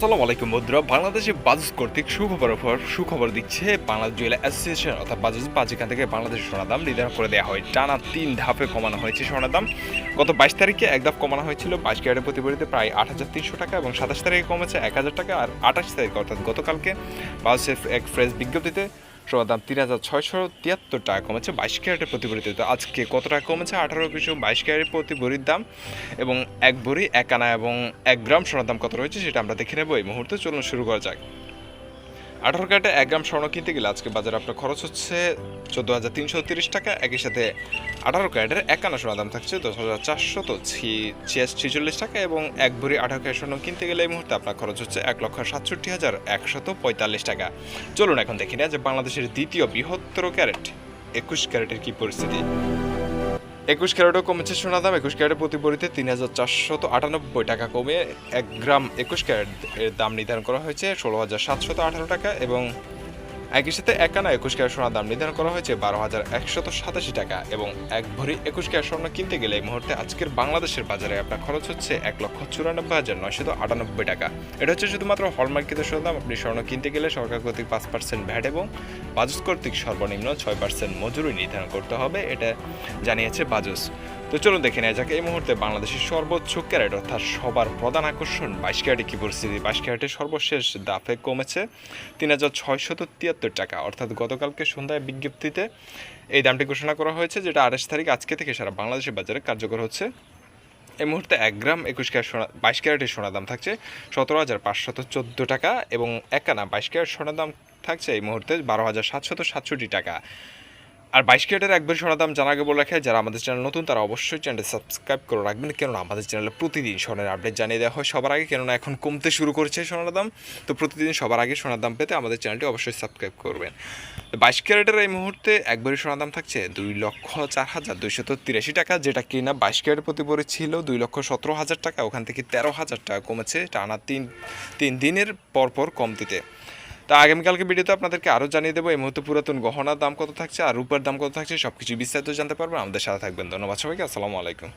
আসসালামু আলাইকুম বন্ধুরা। বাংলাদেশে বাজেট কর্তৃক সুখবর পর সুখবর দিচ্ছে বাংলাদেশ জুয়েলার অ্যাসোসিয়েশন, অর্থাৎ বাজাজ বাজ এখান থেকে বাংলাদেশের সোনার দাম নির্ধারণ করে দেওয়া হয়। টানা তিন ধাপে কমানো হয়েছে সোনার দাম। গত বাইশ তারিখে এক ধাপ কমানো হয়েছিল। বাইশ ক্যারেটের প্রতি ভরিতে প্রায় আট হাজার তিনশো টাকা এবং সাতাশ তারিখে কমেছে এক হাজার টাকা। আর আঠাশ তারিখ, অর্থাৎ গতকালকে বাজাজের এক ফ্রেশ বিজ্ঞপ্তিতে সোনার দাম তিন হাজার ছয়শো তিয়াত্তর টাকা কমেছে বাইশ ক্যারেটের প্রতি ভরিতে আজকে কত টাকা কমেছে? আঠারো কিছু বাইশ ক্যারেট প্রতি ভরির দাম এবং এক ভরি, এক আনা এবং এক গ্রাম সোনার দাম কত রয়েছে সেটা আমরা দেখে নেব এই মুহূর্তে। চলুন শুরু করা যাক। আঠারো ক্যারেটে এক গ্রাম স্বর্ণ কিনতে গেলে আজকে বাজারে আপনার খরচ হচ্ছে চোদ্দ হাজার তিনশো তিরিশ টাকা। একই সাথে আঠারো ক্যারেটের এক আনা সোনার দাম থাকছে দশ হাজার চারশো। তো ছিচল্লিশ টাকা এবং এক ভরি আঠারো ক্যারেট স্বর্ণ কিনতে গেলে এই মুহূর্তে আপনার খরচ হচ্ছে এক লক্ষ সাতষট্টি হাজার একশত পঁয়তাল্লিশ টাকা। চলুন এখন দেখি না যে বাংলাদেশের দ্বিতীয় বৃহত্তর ক্যারেট। একুশ ক্যারেটের কী পরিস্থিতি? একুশ ক্যারেটও কমেছে সোনা দাম একুশ ক্যারেটের প্রতি তিন হাজার চারশত আটানব্বই টাকা কমে এক গ্রাম একুশ ক্যারেট এর দাম নির্ধারণ করা হয়েছে, ষোলো হাজার সাতশত আঠারো টাকা এবং একই সাথে এক আনা একুশ ক্যারেট সোনার দাম নির্ধারণ করা হয়েছে বারো হাজার একশত সাতাশি টাকা এবং এক ভরি একুশ ক্যারেট স্বর্ণ কিনতে গেলে এই মুহূর্তে আজকের বাংলাদেশের বাজারে আপনার খরচ হচ্ছে এক লক্ষ চুরানব্বই হাজার নয়শত আটানব্বই টাকা। এটা হচ্ছে শুধুমাত্র হলমার্কিত সোনার দাম। আপনি স্বর্ণ কিনতে গেলে সরকার কর্তৃক পাঁচ পার্সেন্ট ভ্যাট এবং বাজুস কর্তৃক সর্বনিম্ন ছয় পার্সেন্ট মজুরি নির্ধারণ করতে হবে, এটা জানিয়েছে বাজুস। তো চলুন দেখে নেওয়া যাক, এই মুহূর্তে বাংলাদেশের সর্বোচ্চ ক্যারেট অর্থাৎ সবার প্রধান আকর্ষণ বাইশ ক্যারেটে কী পরিস্থিতি? বাইশ ক্যারেটের সর্বশেষ দাফে কমেছে তিন হাজার ছয়শত তিয়াত্তর টাকা। অর্থাৎ গতকালকে সন্ধ্যায় বিজ্ঞপ্তিতে এই দামটি ঘোষণা করা হয়েছে, যেটা আঠাশ তারিখ আজকে থেকে সারা বাংলাদেশের বাজারে কার্যকর হচ্ছে। এই মুহূর্তে এক গ্রাম একুশ ক্যারেট সোনা, বাইশ ক্যারেটের সোনার দাম থাকছে সতেরো হাজার পাঁচশত চোদ্দ টাকা এবং একানা বাইশ ক্যারেট সোনার দাম থাকছে এই মুহূর্তে বারো হাজার সাতশত সাতষট্টি টাকা। আর বাইশ ক্যারেটের একবার সোনার দাম জানা বলে রাখে যারা আমাদের চ্যানেল নতুন, তারা অবশ্যই চ্যানেলটি সাবস্ক্রাইব করে রাখবেন। কেননা আমাদের চ্যানেলে প্রতিদিন সোনার আপডেট জানিয়ে দেওয়া হয় সবার আগে, কেননা এখন কমতে শুরু করেছে সোনার দাম তো প্রতিদিন সবার আগে সোনার দাম পেতে আমাদের চ্যানেলটি অবশ্যই সাবস্ক্রাইব করবেন। বাইশ ক্যারেটের এই মুহূর্তে একবারই সোনার দাম থাকছে দুই লক্ষ চার হাজার দুইশত তিরাশি টাকা, যেটা কিনা বাইশ ক্যারেট প্রতি ভরি ছিল দুই লক্ষ সতেরো হাজার টাকা, ওখান থেকে তেরো হাজার টাকা কমেছে, টানা তিন তিন দিনের পরপর কমতিতে। তা আগামীকালকে ভিডিওতে আপনাদেরকে আরও জানিয়ে দেবো, এই মুহূর্তে পুরাতন গহনার দাম কত থাকছে আর রূপার দাম কত থাকছে সব কিছু বিস্তারিত জানতে পারবেন। আমাদের সাথে থাকবেন। ধন্যবাদ সবাইকে, আসসালামু আলাইকুম।